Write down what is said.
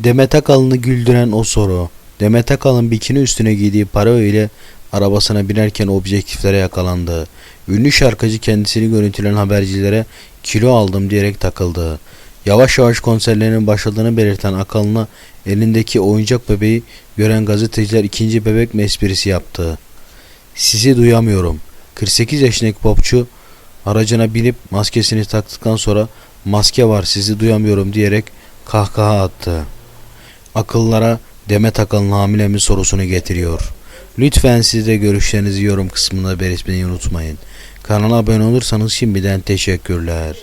Demet Akalın'ı güldüren o soru. Demet Akalın bikini üstüne giydiği para ile arabasına binerken objektiflere yakalandı. Ünlü şarkıcı kendisini görüntülen habercilere kilo aldım diyerek takıldı. Yavaş yavaş konserlerinin başladığını belirten Akalın'a elindeki oyuncak bebeği gören gazeteciler ikinci bebek mi yaptı. Sizi duyamıyorum. 48 yaşındaki popçu aracına binip maskesini taktıktan sonra maske var sizi duyamıyorum diyerek kahkaha attı. Akıllara Demet Akalın hamile mi sorusunu getiriyor. Lütfen siz de görüşlerinizi yorum kısmında belirtmeyi unutmayın. Kanala abone olursanız şimdiden teşekkürler.